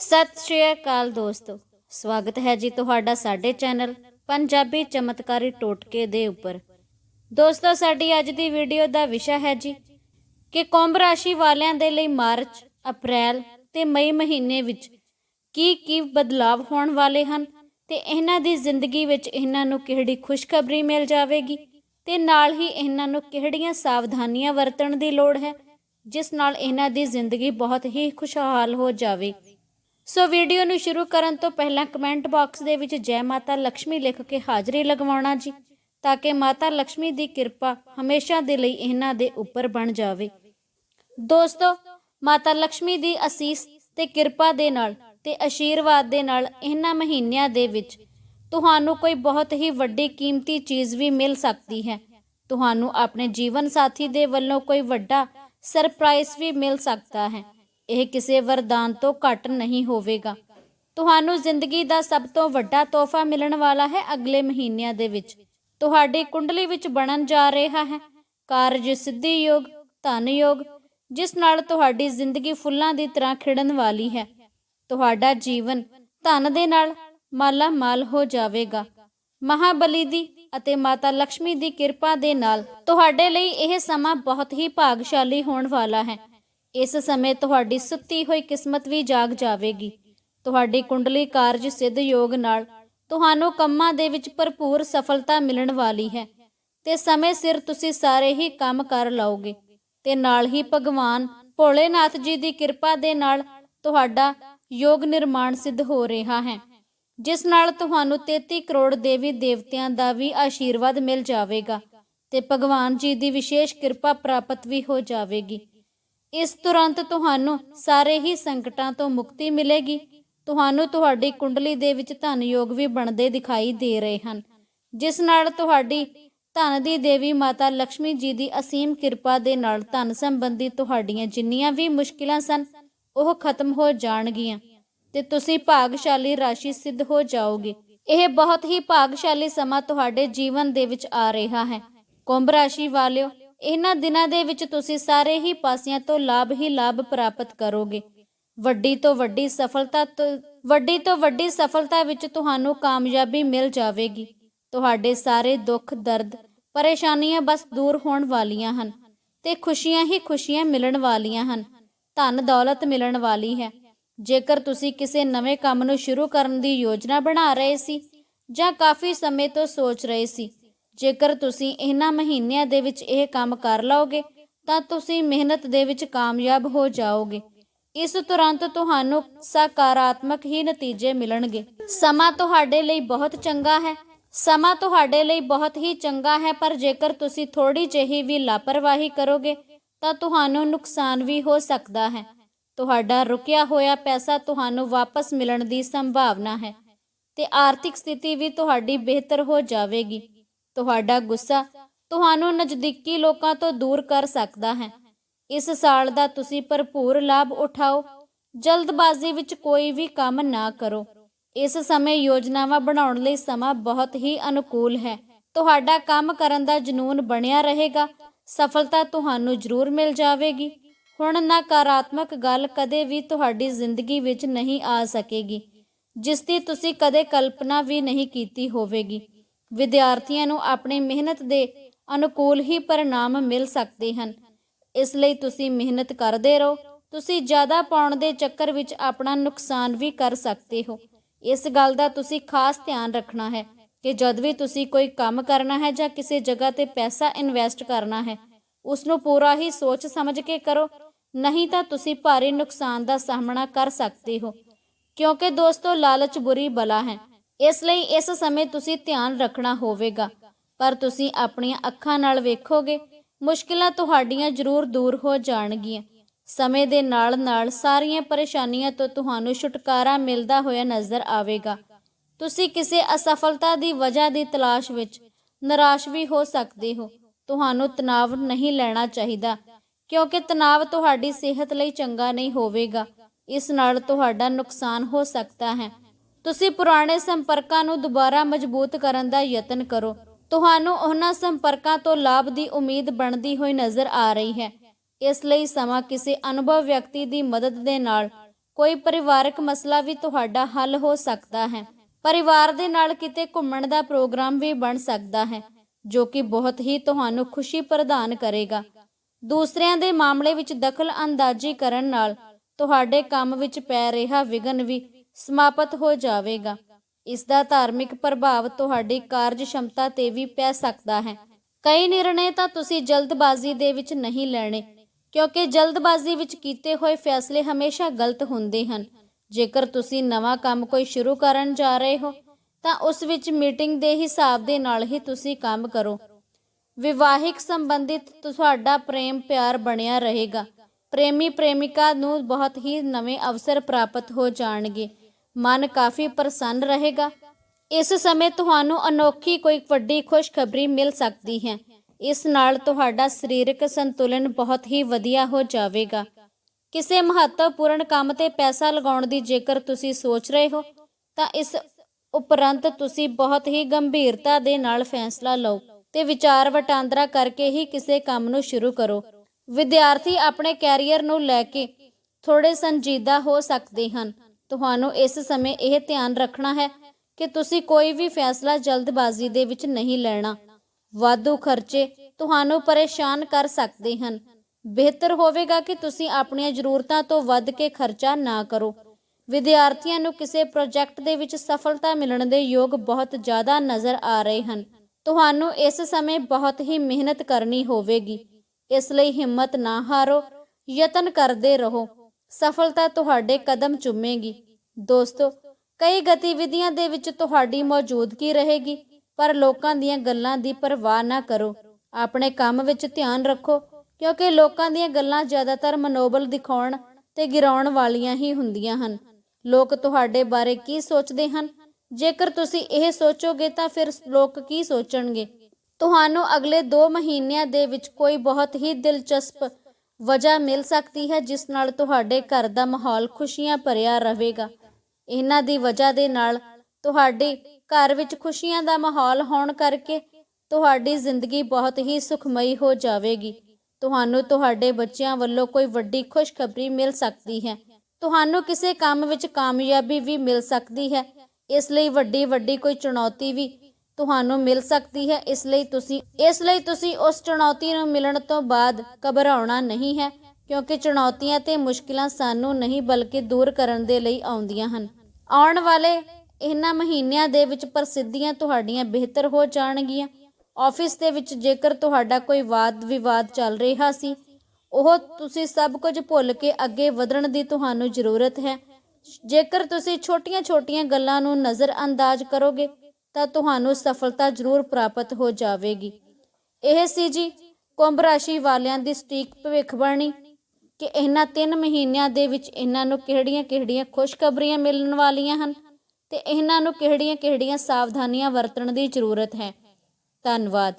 ਸਤਿ ਸ਼੍ਰੀ ਅਕਾਲ ਦੋਸਤੋ। ਸਵਾਗਤ ਹੈ ਜੀ ਤੁਹਾਡਾ ਸਾਡੇ ਚੈਨਲ ਪੰਜਾਬੀ ਚਮਤਕਾਰੀ ਟੋਟਕੇ ਦੇ ਉੱਪਰ। ਦੋਸਤੋ, ਸਾਡੀ ਅੱਜ ਦੀ ਵੀਡੀਓ ਦਾ ਵਿਸ਼ਾ ਹੈ ਜੀ ਕਿ ਕੁੰਭ ਰਾਸ਼ੀ ਵਾਲਿਆਂ ਦੇ ਲਈ ਮਾਰਚ, ਅਪ੍ਰੈਲ ਤੇ ਮਈ ਮਹੀਨੇ ਵਿੱਚ ਕੀ ਕੀ ਬਦਲਾਵ ਹੋਣ ਵਾਲੇ ਹਨ ਤੇ ਇਹਨਾਂ ਦੀ ਜ਼ਿੰਦਗੀ ਵਿੱਚ ਇਹਨਾਂ ਨੂੰ ਕਿਹੜੀ ਖੁਸ਼ਖਬਰੀ ਮਿਲ ਜਾਵੇਗੀ ਤੇ ਨਾਲ ਹੀ ਇਹਨਾਂ ਨੂੰ ਕਿਹੜੀਆਂ ਸਾਵਧਾਨੀਆਂ ਵਰਤਣ ਦੀ ਲੋੜ ਹੈ, ਜਿਸ ਨਾਲ ਇਹਨਾਂ ਦੀ ਜ਼ਿੰਦਗੀ ਬਹੁਤ ਹੀ ਖੁਸ਼ਹਾਲ ਹੋ ਜਾਵੇ ਸੋ ਵੀਡੀਓ ਨੂੰ ਸ਼ੁਰੂ ਕਰਨ ਤੋਂ ਪਹਿਲਾਂ ਕਮੈਂਟ ਬਾਕਸ ਦੇ ਵਿੱਚ ਜੈ ਮਾਤਾ ਲక్ష్ਮੀ ਲਿਖ ਕੇ ਹਾਜ਼ਰੀ ਲਗਵਾਉਣਾ ਜੀ, ਤਾਂ ਕਿ ਮਾਤਾ ਲక్ష్ਮੀ ਦੀ ਕਿਰਪਾ ਹਮੇਸ਼ਾ ਦੇ ਲਈ ਇਹਨਾਂ ਦੇ ਉੱਪਰ ਬਣ ਜਾਵੇ। ਦੋਸਤੋ, ਮਾਤਾ ਲక్ష్ਮੀ ਦੀ ਅਸੀਸ ਤੇ ਕਿਰਪਾ ਦੇ ਨਾਲ ਤੇ ਅਸ਼ੀਰਵਾਦ ਦੇ ਨਾਲ ਇਹਨਾਂ ਮਹੀਨਿਆਂ ਦੇ ਵਿੱਚ ਤੁਹਾਨੂੰ ਕੋਈ ਬਹੁਤ ਹੀ ਵੱਡੀ ਕੀਮਤੀ ਚੀਜ਼ ਵੀ ਮਿਲ ਸਕਦੀ ਹੈ। ਤੁਹਾਨੂੰ ਆਪਣੇ ਜੀਵਨ ਸਾਥੀ ਦੇ ਵੱਲੋਂ ਕੋਈ ਵੱਡਾ ਸਰਪ੍ਰਾਈਜ਼ ਵੀ ਮਿਲ ਸਕਦਾ ਹੈ। ਇਹ ਕਿਸੇ ਵਰਦਾਨ ਤੋਂ ਘੱਟ ਨਹੀਂ ਹੋਵੇਗਾ। ਤੁਹਾਨੂੰ ਜ਼ਿੰਦਗੀ ਦਾ ਸਭ ਤੋਂ ਵੱਡਾ ਤੋਹਫਾ ਮਿਲਣ ਵਾਲਾ ਹੈ ਅਗਲੇ ਮਹੀਨਿਆਂ ਦੇ ਵਿੱਚ। ਤੁਹਾਡੀ ਕੁੰਡਲੀ ਵਿੱਚ ਬਣਨ ਜਾ ਰਿਹਾ ਹੈ। ਕਾਰਜ ਸਿੱਧੀ ਯੋਗ, ਧਨ ਯੋਗ, ਜਿਸ ਨਾਲ ਤੁਹਾਡੀ ਜ਼ਿੰਦਗੀ ਫੁੱਲਾਂ ਦੀ ਤਰ੍ਹਾਂ ਖਿੜਨ ਵਾਲੀ ਹੈ। ਤੁਹਾਡਾ ਜੀਵਨ ਧਨ ਦੇ ਨਾਲ ਮਾਲਾ ਮਾਲ ਹੋ ਜਾਵੇਗਾ। ਮਹਾਬਲੀ ਦੀ ਅਤੇ ਮਾਤਾ ਲక్ష్ਮੀ ਦੀ ਕਿਰਪਾ ਦੇ ਨਾਲ ਤੁਹਾਡੇ ਲਈ ਇਹ ਸਮਾਂ ਬਹੁਤ ਹੀ ਭਾਗਸ਼ਾਲੀ ਹੋਣ ਵਾਲਾ ਹੈ। ਇਸ ਸਮੇਂ ਤੁਹਾਡੀ ਸੁੱਤੀ ਹੋਈ ਕਿਸਮਤ ਵੀ ਜਾਗ ਜਾਵੇਗੀ। ਤੁਹਾਡੀ ਕੁੰਡਲੀ ਕਾਰਜ ਸਿੱਧ ਯੋਗ ਨਾਲ ਤੁਹਾਨੂੰ ਕੰਮਾਂ ਦੇ ਵਿੱਚ ਭਰਪੂਰ ਸਫਲਤਾ ਮਿਲਣ ਵਾਲੀ ਹੈ। ਤੇ ਸਮੇਂ ਸਿਰ ਤੁਸੀਂ ਸਾਰੇ ਹੀ ਕੰਮ ਕਰ ਲਓਗੇ। ਤੇ ਨਾਲ ਹੀ ਭਗਵਾਨ ਭੋਲੇਨਾਥ ਜੀ ਦੀ ਕਿਰਪਾ ਦੇ ਨਾਲ ਤੁਹਾਡਾ ਯੋਗ ਨਿਰਮਾਣ ਸਿੱਧ ਹੋ ਰਿਹਾ ਹੈ। ਜਿਸ ਨਾਲ ਤੁਹਾਨੂੰ 33 ਕਰੋੜ ਦੇਵੀ ਦੇਵਤਿਆਂ ਦਾ ਵੀ ਆਸ਼ੀਰਵਾਦ ਮਿਲ ਜਾਵੇਗਾ। ਤੇ ਭਗਵਾਨ ਜੀ ਦੀ ਵਿਸ਼ੇਸ਼ ਕਿਰਪਾ ਪ੍ਰਾਪਤ ਵੀ ਹੋ ਜਾਵੇਗੀ। ਇਸ ਤੁਰੰਤ ਤੁਹਾਨੂੰ ਸਾਰੇ ਹੀ ਸੰਕਟਾਂ ਤੋਂ ਮੁਕਤੀ ਮਿਲੇਗੀ। ਤੁਹਾਨੂੰ ਤੁਹਾਡੀ ਕੁੰਡਲੀ ਦੇ ਵਿੱਚ ਧਨ ਯੋਗ ਵੀ ਬਣਦੇ ਦਿਖਾਈ ਦੇ ਰਹੇ ਹਨ। ਜਿਸ ਨਾਲ ਤੁਹਾਡੀ ਧਨ ਦੀ ਦੇਵੀ ਮਾਤਾ ਲక్ష్ਮੀ ਜੀ ਦੀ ਅਸੀਮ ਕਿਰਪਾ ਦੇ ਨਾਲ ਧਨ ਸੰਬੰਧੀ ਤੁਹਾਡੀਆਂ ਜਿੰਨੀਆਂ ਵੀ ਮੁਸ਼ਕਿਲਾਂ ਸਨ, ਉਹ ਖਤਮ ਹੋ ਜਾਣਗੀਆਂ ਤੇ ਤੁਸੀਂ ਭਾਗਸ਼ਾਲੀ ਰਾਸ਼ੀ ਸਿੱਧ ਹੋ ਜਾਓਗੇ। ਇਹ ਬਹੁਤ ਹੀ ਭਾਗਸ਼ਾਲੀ ਸਮਾਂ ਤੁਹਾਡੇ ਜੀਵਨ ਦੇ ਵਿੱਚ ਆ ਰਿਹਾ ਹੈ। ਕੁੰਭ ਰਾਸ਼ੀ ਵਾਲਿਓ ਇਹਨਾਂ ਦਿਨਾਂ ਦੇ ਵਿੱਚ ਤੁਸੀਂ ਸਾਰੇ ਹੀ ਪਾਸਿਆਂ ਤੋਂ ਲਾਭ ਹੀ ਲਾਭ ਪ੍ਰਾਪਤ ਕਰੋਗੇ। ਵੱਡੀ ਤੋਂ ਵੱਡੀ ਸਫਲਤਾ ਤੋਂ, ਵੱਡੀ ਤੋਂ ਵੱਡੀ ਸਫਲਤਾ ਵਿੱਚ ਤੁਹਾਨੂੰ ਕਾਮਯਾਬੀ ਮਿਲ ਜਾਵੇਗੀ। ਤੁਹਾਡੇ ਸਾਰੇ ਦੁੱਖ, ਦਰਦ, ਪਰੇਸ਼ਾਨੀਆਂ ਬਸ ਦੂਰ ਹੋਣ ਵਾਲੀਆਂ ਹਨ ਤੇ ਖੁਸ਼ੀਆਂ ਹੀ ਖੁਸ਼ੀਆਂ ਮਿਲਣ ਵਾਲੀਆਂ ਹਨ। ਧਨ ਦੌਲਤ ਮਿਲਣ ਵਾਲੀ ਹੈ। ਜੇਕਰ ਤੁਸੀਂ ਕਿਸੇ ਨਵੇਂ ਕੰਮ ਨੂੰ ਸ਼ੁਰੂ ਕਰਨ ਦੀ ਯੋਜਨਾ ਬਣਾ ਰਹੇ ਸੀ ਜਾਂ ਕਾਫੀ ਸਮੇਂ ਤੋਂ ਸੋਚ ਰਹੇ ਸੀ ਜੇਕਰ ਤੁਸੀਂ ਇਹਨਾਂ ਮਹੀਨਿਆਂ ਦੇ ਵਿੱਚ ਇਹ ਕੰਮ ਕਰ ਲਓਗੇ, ਤਾਂ ਤੁਸੀਂ ਮਿਹਨਤ ਦੇ ਵਿੱਚ ਕਾਮਯਾਬ ਹੋ ਜਾਓਗੇ। ਇਸ ਤੁਰੰਤ ਤੁਹਾਨੂੰ ਸਕਾਰਾਤਮਕ ਹੀ ਨਤੀਜੇ ਮਿਲਣਗੇ। ਸਮਾਂ ਤੁਹਾਡੇ ਲਈ ਬਹੁਤ ਚੰਗਾ ਹੈ। ਸਮਾਂ ਤੁਹਾਡੇ ਲਈ ਬਹੁਤ ਹੀ ਚੰਗਾ ਹੈ, ਪਰ ਜੇਕਰ ਤੁਸੀਂ ਥੋੜੀ ਜਿਹੀ ਵੀ ਲਾਪਰਵਾਹੀ ਕਰੋਗੇ, ਤਾਂ ਤੁਹਾਨੂੰ ਨੁਕਸਾਨ ਵੀ ਹੋ ਸਕਦਾ ਹੈ। ਤੁਹਾਡਾ ਰੁਕਿਆ ਹੋਇਆ ਪੈਸਾ ਤੁਹਾਨੂੰ ਵਾਪਸ ਮਿਲਣ ਦੀ ਸੰਭਾਵਨਾ ਹੈ ਤੇ ਆਰਥਿਕ ਸਥਿਤੀ ਵੀ ਤੁਹਾਡੀ ਬਿਹਤਰ ਹੋ ਜਾਵੇਗੀ। ਤੁਹਾਡਾ ਗੁੱਸਾ ਤੁਹਾਨੂੰ ਨਜ਼ਦੀਕੀ ਲੋਕਾਂ ਤੋਂ ਦੂਰ ਕਰ ਸਕਦਾ ਹੈ। ਇਸ ਸਾਲ ਦਾ ਤੁਸੀਂ ਭਰਪੂਰ ਲਾਭ ਉਠਾਓ। ਜਲਦਬਾਜ਼ੀ ਵਿੱਚ ਕੋਈ ਵੀ ਕੰਮ ਨਾ ਕਰੋ। ਇਸ ਸਮੇਂ ਯੋਜਨਾਵਾਂ ਬਣਾਉਣ ਲਈ ਸਮਾਂ ਬਹੁਤ ਹੀ ਅਨੁਕੂਲ ਹੈ। ਤੁਹਾਡਾ ਕੰਮ ਕਰਨ ਦਾ ਜਨੂਨ ਬਣਿਆ ਰਹੇਗਾ। ਸਫਲਤਾ ਤੁਹਾਨੂੰ ਜ਼ਰੂਰ ਮਿਲ ਜਾਵੇਗੀ। ਹੁਣ ਨਕਾਰਾਤਮਕ ਗੱਲ ਕਦੇ ਵੀ ਤੁਹਾਡੀ ਜ਼ਿੰਦਗੀ ਵਿੱਚ ਨਹੀਂ ਆ ਸਕੇਗੀ। ਜਿਸ ਦੀ ਤੁਸੀਂ ਕਦੇ ਕਲਪਨਾ ਵੀ ਨਹੀਂ ਕੀਤੀ ਹੋਵੇਗੀ। ਵਿਦਿਆਰਥੀਆਂ ਨੂੰ ਆਪਣੀ ਮਿਹਨਤ ਦੇ ਅਨੁਕੂਲ ਹੀ ਪਰਿਣਾਮ ਮਿਲ ਸਕਦੇ ਹਨ। ਇਸ ਲਈ ਤੁਸੀਂ ਮਿਹਨਤ ਕਰਦੇ ਰਹੋ। ਤੁਸੀਂ ਜ਼ਿਆਦਾ ਪਾਉਣ ਦੇ ਚੱਕਰ ਵਿੱਚ ਆਪਣਾ ਨੁਕਸਾਨ ਵੀ ਕਰ ਸਕਦੇ ਹੋ। ਇਸ ਗੱਲ ਦਾ ਤੁਸੀਂ ਖਾਸ ਧਿਆਨ ਰੱਖਣਾ ਹੈ ਕਿ ਜਦ ਵੀ ਤੁਸੀਂ ਕੋਈ ਕੰਮ ਕਰਨਾ ਹੈ ਜਾਂ ਕਿਸੇ ਜਗ੍ਹਾ ਤੇ ਪੈਸਾ ਇਨਵੈਸਟ ਕਰਨਾ ਹੈ ਉਸ ਨੂੰ ਪੂਰਾ ਹੀ ਸੋਚ ਸਮਝ ਕੇ ਕਰੋ। ਨਹੀਂ ਤਾਂ ਤੁਸੀਂ ਭਾਰੀ ਨੁਕਸਾਨ ਦਾ ਸਾਹਮਣਾ ਕਰ ਸਕਦੇ ਹੋ। ਕਿਉਂਕਿ ਦੋਸਤੋ, ਲਾਲਚ ਬੁਰੀ ਬਲਾ ਹੈ। ਇਸ ਲਈ ਇਸ ਸਮੇਂ ਤੁਸੀਂ ਧਿਆਨ ਰੱਖਣਾ ਹੋਵੇਗਾ। ਪਰ ਤੁਸੀਂ ਆਪਣੀਆਂ ਅੱਖਾਂ ਨਾਲ ਵੇਖੋਗੇ, ਮੁਸ਼ਕਿਲਾਂ ਤੁਹਾਡੀਆਂ ਜ਼ਰੂਰ ਦੂਰ ਹੋ ਜਾਣਗੀਆਂ। ਸਮੇਂ ਦੇ ਨਾਲ-ਨਾਲ ਸਾਰੀਆਂ ਪਰੇਸ਼ਾਨੀਆਂ ਤੋਂ ਤੁਹਾਨੂੰ ਛੁਟਕਾਰਾ ਮਿਲਦਾ ਹੋਇਆ ਨਜ਼ਰ ਆਵੇਗਾ। ਤੁਸੀਂ ਕਿਸੇ ਅਸਫਲਤਾ ਦੀ ਵਜ੍ਹਾ ਦੀ ਤਲਾਸ਼ ਵਿੱਚ ਨਿਰਾਸ਼ ਵੀ ਹੋ ਸਕਦੇ ਹੋ। ਤੁਹਾਨੂੰ ਤਣਾਅ ਨਹੀਂ ਲੈਣਾ ਚਾਹੀਦਾ, ਕਿਉਂਕਿ ਤਣਾਅ ਤੁਹਾਡੀ ਸਿਹਤ ਲਈ ਚੰਗਾ ਨਹੀਂ ਹੋਵੇਗਾ। ਇਸ ਨਾਲ ਤੁਹਾਡਾ ਨੁਕਸਾਨ ਹੋ ਸਕਦਾ ਹੈ। ਤੁਸੀਂ ਪੁਰਾਣੇ ਸੰਪਰਕਾਂ ਨੂੰ ਦੁਬਾਰਾ ਮਜ਼ਬੂਤ ਕਰਨ ਦਾ ਯਤਨ ਕਰੋ। ਤੁਹਾਨੂੰ ਉਹਨਾਂ ਸੰਪਰਕਾਂ ਤੋਂ ਲਾਭ ਦੀ ਉਮੀਦ ਬਣਦੀ ਹੋਈ ਨਜ਼ਰ ਆ ਰਹੀ ਹੈ। ਇਸ ਲਈ ਸਮਾਂ ਕਿਸੇ ਅਨੁਭਵ ਵਿਅਕਤੀ ਦੀ ਮਦਦ ਦੇ ਨਾਲ, ਕੋਈ ਪਰਿਵਾਰਕ ਮਸਲਾ ਵੀ ਤੁਹਾਡਾ ਹੱਲ ਹੋ ਸਕਦਾ ਹੈ। ਪਰਿਵਾਰ ਦੇ ਨਾਲ ਕਿਤੇ ਘੁੰਮਣ ਦਾ ਪ੍ਰੋਗਰਾਮ ਵੀ ਬਣ ਸਕਦਾ ਹੈ, ਜੋ ਕਿ ਬਹੁਤ ਹੀ ਤੁਹਾਨੂੰ ਖੁਸ਼ੀ ਪ੍ਰਦਾਨ ਕਰੇਗਾ। ਦੂਸਰਿਆਂ ਦੇ ਮਾਮਲੇ ਵਿੱਚ ਦਖਲ ਅੰਦਾਜ਼ੀ ਕਰਨ ਨਾਲ ਤੁਹਾਡੇ ਕੰਮ ਵਿੱਚ ਪੈ ਰਿਹਾ ਵਿਘਨ ਵੀ ਸਮਾਪਤ ਹੋ ਜਾਵੇਗਾ। ਇਸ ਦਾ ਧਾਰਮਿਕ ਪ੍ਰਭਾਵ ਤੁਹਾਡੀ ਕਾਰਜ ਸ਼ਮਤਾ ਤੇ ਵੀ ਪੈ ਸਕਦਾ ਹੈ। ਕਈ ਨਿਰਣੇ ਤਾਂ ਤੁਸੀਂ ਜਲਦਬਾਜ਼ੀ ਦੇ ਵਿੱਚ ਨਹੀਂ ਲੈਣੇ, ਕਿਉਂਕਿ ਜਲਦਬਾਜ਼ੀ ਵਿੱਚ ਕੀਤੇ ਹੋਏ ਫੈਸਲੇ ਹਮੇਸ਼ਾ ਗਲਤ ਹੁੰਦੇ ਹਨ। ਜੇਕਰ ਤੁਸੀਂ ਨਵਾਂ ਕੰਮ ਕੋਈ ਸ਼ੁਰੂ ਕਰਨ ਜਾ ਰਹੇ ਹੋ, ਤਾਂ ਉਸ ਵਿੱਚ ਮੀਟਿੰਗ ਦੇ ਹਿਸਾਬ ਦੇ ਨਾਲ ਹੀ ਤੁਸੀਂ ਕੰਮ ਕਰੋ। ਵਿਵਾਹਿਕ ਸੰਬੰਧਿਤ ਤੁਹਾਡਾ ਪ੍ਰੇਮ ਪਿਆਰ ਬਣਿਆ ਰਹੇਗਾ। ਪ੍ਰੇਮੀ ਪ੍ਰੇਮਿਕਾ ਨੂੰ ਬਹੁਤ ਹੀ ਨਵੇਂ ਅਵਸਰ ਪ੍ਰਾਪਤ ਹੋ ਜਾਣਗੇ। ਮਨ ਕਾਫੀ ਪ੍ਰਸੰਨ ਰਹੇਗਾ। ਇਸ ਸਮੇਂ ਤੁਹਾਨੂੰ ਅਨੋਖੀ ਕੋਈ ਵੱਡੀ ਖੁਸ਼ਖਬਰੀ ਮਿਲ ਸਕਦੀ ਹੈ। ਇਸ ਨਾਲ ਤੁਹਾਡਾ ਸਰੀਰਕ ਸੰਤੁਲਨ ਬਹੁਤ ਹੀ ਵਧੀਆ ਹੋ ਜਾਵੇਗਾ। ਕਿਸੇ ਮਹੱਤਵਪੂਰਨ ਕੰਮ ਤੇ ਪੈਸਾ ਲਗਾਉਣ ਦੀ ਜੇਕਰ ਤੁਸੀਂ ਸੋਚ ਰਹੇ ਹੋ, ਤਾਂ ਇਸ ਉਪਰੰਤ ਤੁਸੀਂ ਬਹੁਤ ਹੀ ਗੰਭੀਰਤਾ ਦੇ ਨਾਲ ਫੈਸਲਾ ਲਓ ਤੇ ਵਿਚਾਰ ਵਟਾਂਦਰਾ ਕਰਕੇ ਹੀ ਕਿਸੇ ਕੰਮ ਨੂੰ ਸ਼ੁਰੂ ਕਰੋ। ਵਿਦਿਆਰਥੀ ਆਪਣੇ ਕੈਰੀਅਰ ਨੂੰ ਲੈ ਕੇ ਥੋੜੇ ਸੰਜੀਦਾ ਹੋ ਸਕਦੇ ਹਨ। ਤੁਹਾਨੂੰ ਇਸ ਸਮੇਂ ਇਹ ਧਿਆਨ ਰੱਖਣਾ ਹੈ ਕਿ ਤੁਸੀਂ ਕੋਈ ਵੀ ਫੈਸਲਾ ਜਲਦਬਾਜ਼ੀ ਦੇ ਵਿੱਚ ਨਹੀਂ ਲੈਣਾ। ਵਾਧੂ ਖਰਚੇ ਤੁਹਾਨੂੰ ਪਰੇਸ਼ਾਨ ਕਰ ਸਕਦੇ ਹਨ। ਬਿਹਤਰ ਹੋਵੇਗਾ ਕਿ ਤੁਸੀਂ ਆਪਣੀਆਂ ਜ਼ਰੂਰਤਾਂ ਤੋਂ ਵੱਧ ਕੇ ਖਰਚਾ ਨਾ ਕਰੋ। ਵਿਦਿਆਰਥੀਆਂ ਨੂੰ ਕਿਸੇ ਪ੍ਰੋਜੈਕਟ ਦੇ ਵਿੱਚ ਸਫਲਤਾ ਮਿਲਣ ਦੇ ਯੋਗ ਬਹੁਤ ਜ਼ਿਆਦਾ ਨਜ਼ਰ ਆ ਰਹੇ ਹਨ। ਤੁਹਾਨੂੰ ਇਸ ਸਮੇਂ ਬਹੁਤ ਹੀ ਮਿਹਨਤ ਕਰਨੀ ਹੋਵੇਗੀ। ਇਸ ਲਈ ਹਿੰਮਤ ਨਾ ਹਾਰੋ, ਯਤਨ ਕਰਦੇ ਰਹੋ। ਸਫਲਤਾ ਤੁਹਾਡੇ ਕਦਮ ਚੁੰਮੇਗੀ। ਦੋਸਤੋ, ਕਈ ਗਤੀਵਿਧੀਆਂ ਦੇ ਵਿੱਚ ਤੁਹਾਡੀ ਮੌਜੂਦਗੀ ਰਹੇਗੀ, ਪਰ ਲੋਕਾਂ ਦੀਆਂ ਗੱਲਾਂ ਦੀ ਪਰਵਾਹ ਨਾ ਕਰੋ। ਆਪਣੇ ਕੰਮ ਵਿੱਚ ਧਿਆਨ ਰੱਖੋ, ਕਿਉਂਕਿ ਲੋਕਾਂ ਦੀਆਂ ਗੱਲਾਂ ਜ਼ਿਆਦਾਤਰ ਮਨੋਬਲ ਦਿਖਾਉਣ ਤੇ ਗਿਰਾਉਣ ਵਾਲੀਆਂ ਹੀ ਹੁੰਦੀਆਂ ਹਨ। ਲੋਕ ਤੁਹਾਡੇ ਬਾਰੇ ਕੀ ਸੋਚਦੇ ਹਨ? ਜੇਕਰ ਤੁਸੀਂ ਇਹ ਸੋਚੋਗੇ ਤਾਂ ਫਿਰ ਲੋਕ ਕੀ ਸੋਚਣਗੇ? ਤੁਹਾਨੂੰ ਅਗਲੇ 2 ਮਹੀਨਿਆਂ ਦੇ ਵਿੱਚ ਕੋਈ ਬਹੁਤ ਹੀ ਦਿਲਚਸਪ ਵਜ੍ਹਾ ਮਿਲ ਸਕਦੀ ਹੈ, ਜਿਸ ਨਾਲ ਤੁਹਾਡੇ ਘਰ ਦਾ ਮਾਹੌਲ ਖੁਸ਼ੀਆਂ ਭਰਿਆ ਰਹੇਗਾ। ਇਹਨਾਂ ਦੀ ਵਜ੍ਹਾ ਦੇ ਨਾਲ ਤੁਹਾਡੇ ਘਰ ਵਿੱਚ ਖੁਸ਼ੀਆਂ ਦਾ ਮਾਹੌਲ ਹੋਣ ਕਰਕੇ ਤੁਹਾਡੀ ਜ਼ਿੰਦਗੀ ਬਹੁਤ ਹੀ ਸੁਖਮਈ ਹੋ ਜਾਵੇਗੀ। ਤੁਹਾਨੂੰ ਤੁਹਾਡੇ ਬੱਚਿਆਂ ਵੱਲੋਂ ਕੋਈ ਵੱਡੀ ਖੁਸ਼ਖਬਰੀ ਮਿਲ ਸਕਦੀ ਹੈ। ਤੁਹਾਨੂੰ ਕਿਸੇ ਕੰਮ ਵਿੱਚ ਕਾਮਯਾਬੀ ਵੀ ਮਿਲ ਸਕਦੀ ਹੈ। ਇਸ ਲਈ ਵੱਡੀ ਵੱਡੀ ਕੋਈ ਚੁਣੌਤੀ ਵੀ ਤੁਹਾਨੂੰ ਮਿਲ ਸਕਦੀ ਹੈ, ਇਸ ਲਈ ਤੁਸੀਂ, ਇਸ ਲਈ ਤੁਸੀਂ ਉਸ ਚੁਣੌਤੀ ਨੂੰ ਮਿਲਣ ਤੋਂ ਬਾਅਦ ਘਬਰਾਉਣਾ ਨਹੀਂ ਹੈ, ਕਿਉਂਕਿ ਚੁਣੌਤੀਆਂ ਤੇ ਮੁਸ਼ਕਿਲਾਂ ਸਾਨੂੰ ਨਹੀਂ ਬਲਕਿ ਦੂਰ ਕਰਨ ਦੇ ਲਈ ਆਉਂਦੀਆਂ ਹਨ। ਆਉਣ ਵਾਲੇ ਇਹਨਾਂ ਮਹੀਨਿਆਂ ਦੇ ਵਿੱਚ ਪ੍ਰਸਿੱਧੀਆਂ ਤੁਹਾਡੀਆਂ ਬਿਹਤਰ ਹੋ ਜਾਣਗੀਆਂ। ਆਫਿਸ ਦੇ ਵਿੱਚ ਜੇਕਰ ਤੁਹਾਡਾ ਕੋਈ ਵਾਦ ਵਿਵਾਦ ਚੱਲ ਰਿਹਾ ਸੀ, ਉਹ ਤੁਸੀਂ ਸਭ ਕੁਝ ਭੁੱਲ ਕੇ ਅੱਗੇ ਵਧਣ ਦੀ ਤੁਹਾਨੂੰ ਜ਼ਰੂਰਤ ਹੈ। ਜੇਕਰ ਤੁਸੀਂ ਛੋਟੀਆਂ-ਛੋਟੀਆਂ ਗੱਲਾਂ ਨੂੰ ਨਜ਼ਰ ਅੰਦਾਜ਼ ਕਰੋਗੇ ਤਾਂ ਤੁਹਾਨੂੰ ਸਫਲਤਾ ਜ਼ਰੂਰ ਪ੍ਰਾਪਤ ਹੋ ਜਾਵੇਗੀ। ਇਹ ਸੀ ਜੀ ਕੁੰਭ ਰਾਸ਼ੀ ਵਾਲਿਆਂ ਦੀ ਸਟੀਕ ਭਵਿੱਖਬਾਣੀ ਕਿ ਇਹਨਾਂ 3 ਮਹੀਨਿਆਂ ਦੇ ਵਿੱਚ ਇਹਨਾਂ ਨੂੰ ਕਿਹੜੀਆਂ-ਕਿਹੜੀਆਂ ਖੁਸ਼ਖਬਰੀਆਂ ਮਿਲਣ ਵਾਲੀਆਂ ਹਨ ਤੇ ਇਹਨਾਂ ਨੂੰ ਕਿਹੜੀਆਂ-ਕਿਹੜੀਆਂ ਸਾਵਧਾਨੀਆਂ ਵਰਤਣ ਦੀ ਜ਼ਰੂਰਤ ਹੈ। ਧੰਨਵਾਦ।